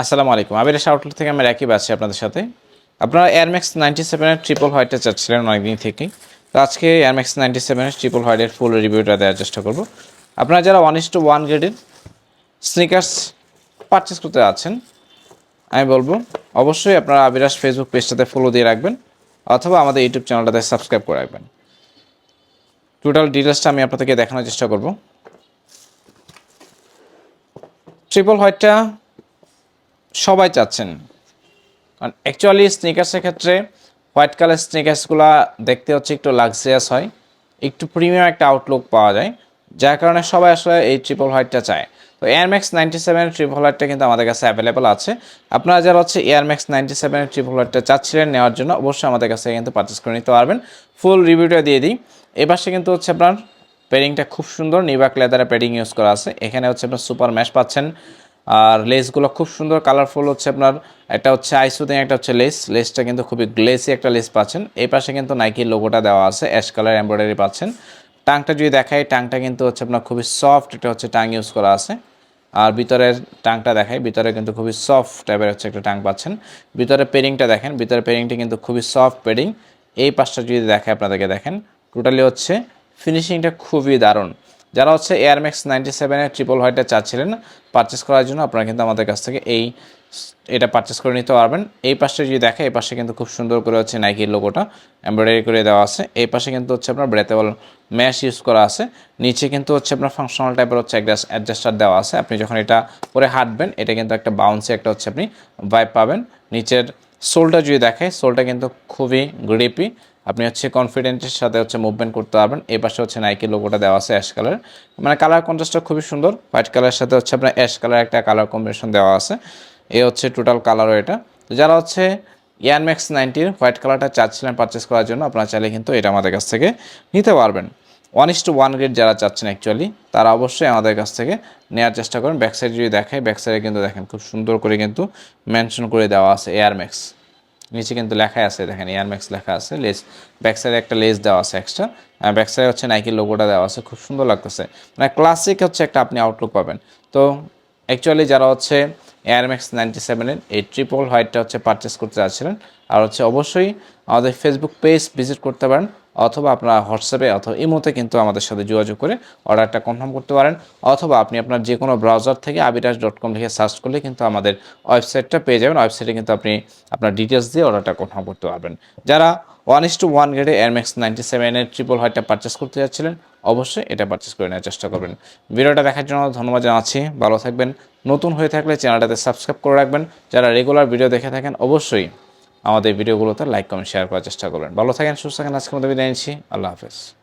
আসসালামু আলাইকুম। আবির আউটলেট থেকে আমি রাকিব আছি আপনাদের সাথে। আপনারা এয়ারম্যাক্স নাইনটি সেভেনের ট্রিপল হোয়াইটটা চাচ্ছিলেন অনেকদিন থেকেই। তো আজকে এয়ারম্যাক্স নাইনটি সেভেনের ট্রিপল হোয়াইটের ফুল রিভিউটা দেওয়ার চেষ্টা করব। আপনারা যারা ওয়ান ইস টু ওয়ান গ্রেডের স্নিকার্স পারচেস করতে আছেন আমি বলব, অবশ্যই আপনারা আবিরাস ফেসবুক পেজটাতে ফলো দিয়ে রাখবেন, অথবা আমাদের ইউটিউব চ্যানেলটাতে সাবস্ক্রাইব করে রাখবেন। টোটাল ডিটেলসটা আমি আপনাদেরকে দেখানোর চেষ্টা করব। ট্রিপল হোয়াইটটা সবাই চাচ্ছেন। কারণ অ্যাকচুয়ালি স্নিকার্সের ক্ষেত্রে হোয়াইট কালার স্নিকার্সগুলো দেখতে হচ্ছে একটু লাক্সারিয়াস হয়, একটু প্রিমিয়াম একটা আউটলুক পাওয়া যায়, যার কারণে সবাই আসলে এই ট্রিপল হোয়াইটটা চায়। তো এয়ারম্যাক্স নাইনটি সেভেনের ট্রিপল হোয়াইটটা কিন্তু আমাদের কাছে অ্যাভেলেবল আছে। আপনারা যারা হচ্ছে এয়ারম্যাক্স নাইনটি সেভেনের ট্রিপল হোয়াইটটা চাচ্ছিলেন নেওয়ার জন্য অবশ্যই আমাদের কাছে কিন্তু পারচেস করে নিতে পারবেন। ফুল রিভিউটা দিয়ে দিই। এই পাশে কিন্তু হচ্ছে আপনার পেডিংটা খুব সুন্দর নিবাক লেদারে পেডিং ইউজ করা আছে। এখানে হচ্ছে আপনার সুপার ম্যাশ পাচ্ছেন। আর লেসগুলো খুব সুন্দর কালারফুল হচ্ছে আপনার, একটা হচ্ছে আইসুদিং একটা হচ্ছে লেস লেসটা কিন্তু খুবই গ্লেসি একটা লেস পাচ্ছেন। এই পাশে কিন্তু নাইকির লোগোটা দেওয়া আছে অ্যাশ কালার এমব্রয়ডারি পাচ্ছেন। টাংটা যদি দেখাই, টাংটা কিন্তু হচ্ছে আপনার খুবই সফট এটা হচ্ছে টাং ইউজ করা আছে। আর ভিতরের টাংটা দেখাই, ভিতরে কিন্তু খুবই সফট টাইপের হচ্ছে একটা টাং পাচ্ছেন। ভিতরে পেরিংটা দেখেন, ভিতরে পেরিংটা কিন্তু খুবই সফট পেরিং এই পাশটা যদি দেখায় আপনাদেরকে দেখেন টোটালি হচ্ছে ফিনিশিংটা খুবই দারুণ। যারা হচ্ছে এয়ারম্যাক্স নাইনটি সেভেনের ট্রিপল হোয়াইটটা চাচ্ছিলেন পারচেস করার জন্য, আপনারা কিন্তু আমাদের কাছ থেকে এই এটা পারচেস করে নিতে পারবেন। এই পাশে যদি দেখে, এই পাশে কিন্তু খুব সুন্দর করে হচ্ছে নাইকির লোগোটা এমব্রয়ডারি করে দেওয়া আছে। এই পাশে কিন্তু হচ্ছে আপনার ব্রেথেবল ম্যাশ ইউজ করা আছে। নিচে কিন্তু হচ্ছে আপনার ফাংশনাল টাইপের হচ্ছে একটা অ্যাডজাস্টার দেওয়া আছে। আপনি যখন এটা পরে হাঁটবেন, এটা কিন্তু একটা বাউন্সি একটা হচ্ছে আপনি ভাইব পাবেন। নিচের সোলটা যদি দেখে সোলটা কিন্তু খুবই গ্রিপি আপনি হচ্ছে কনফিডেন্টের সাথে হচ্ছে মুভমেন্ট করতে পারবেন। এই পাশে হচ্ছে নাইকি লোগোটা দেওয়া আছে অ্যাশ কালার মানে কালার কন্ট্রাস্টটা খুবই সুন্দর। হোয়াইট কালারের সাথে হচ্ছে আপনার অ্যাশ কালার একটা কালার কম্বিনেশন দেওয়া আছে। এ হচ্ছে টোটাল কালারও এটা। যারা হচ্ছে ইয়ানম্যাক্স নাইনটির হোয়াইট কালারটা চাচ্ছিলেন পারচেস করার জন্য, আপনারা চাইলে কিন্তু এটা আমাদের কাছ থেকে নিতে পারবেন। One is to one grade যারা চাচ্ছেন অ্যাকচুয়ালি তারা অবশ্যই আমাদের কাছ থেকে নেওয়ার চেষ্টা করেন। ব্যাক সাইড যদি দেখায় ব্যাক সাইডে কিন্তু দেখেন, খুব সুন্দর করে কিন্তু মেনশন করে দেওয়া আছে এয়ারম্যাক্স নিচে কিন্তু লেখা আছে, দেখেন এয়ারম্যাক্স লেখা আছে, লেস ব্যাক সাইডে একটা লেস দেওয়া আছে এক্সট্রা ব্যাক সাইডে হচ্ছে নাইকি লোগোটা দেওয়া আছে, খুব সুন্দর লাগতেছে। মানে ক্লাসিক হচ্ছে একটা আপনি আউটলুক পাবেন। তো অ্যাকচুয়ালি যারা হচ্ছে এয়ারম্যাক্স নাইনটি সেভেনের এই ট্রিপল হোয়াইটটা হচ্ছে পারচেস করতে চাচ্ছিলেন আর হচ্ছে অবশ্যই আমাদের ফেসবুক পেজ ভিজিট করতে পারেন। অথবা আপনারা হোয়াটসঅ্যাপে অথবা ইমোতে কিন্তু আমাদের সাথে যোগাযোগ করে অর্ডারটা কনফার্ম করতে পারেন। অথবা আপনি আপনার যে কোনো ব্রাউজার থেকে আবিরাজ ডট কম লিখে সার্চ করলে কিন্তু আমাদের ওয়েবসাইটটা পেয়ে যাবেন। ওয়েবসাইটে কিন্তু আপনি আপনার ডিটেলস দিয়ে অর্ডারটা কনফার্ম করতে পারবেন। যারা ওয়ান ইস টু ওয়ান গ্রেডে এয়ারম্যাক্স নাইনটি সেভেনের ট্রিপল হোয়াইটটা পারচেস করতে যাচ্ছিলেন, অবশ্যই এটা পারচেস করে নেওয়ার চেষ্টা করবেন। ভিডিওটা দেখার জন্য ধন্যবাদ জানাচ্ছি। ভালো থাকবেন। নতুন হয়ে থাকলে চ্যানেলটাতে সাবস্ক্রাইব করে রাখবেন। যারা রেগুলার ভিডিও দেখে থাকেন, অবশ্যই আমাদের ভিডিওগুলোতে লাইক, কমেন্ট শেয়ার করার চেষ্টা করবেন। ভালো থাকেন, সুস্থ থাকেন। আজকে মধ্যে বিদায় নিচ্ছি। আল্লাহ হাফেজ।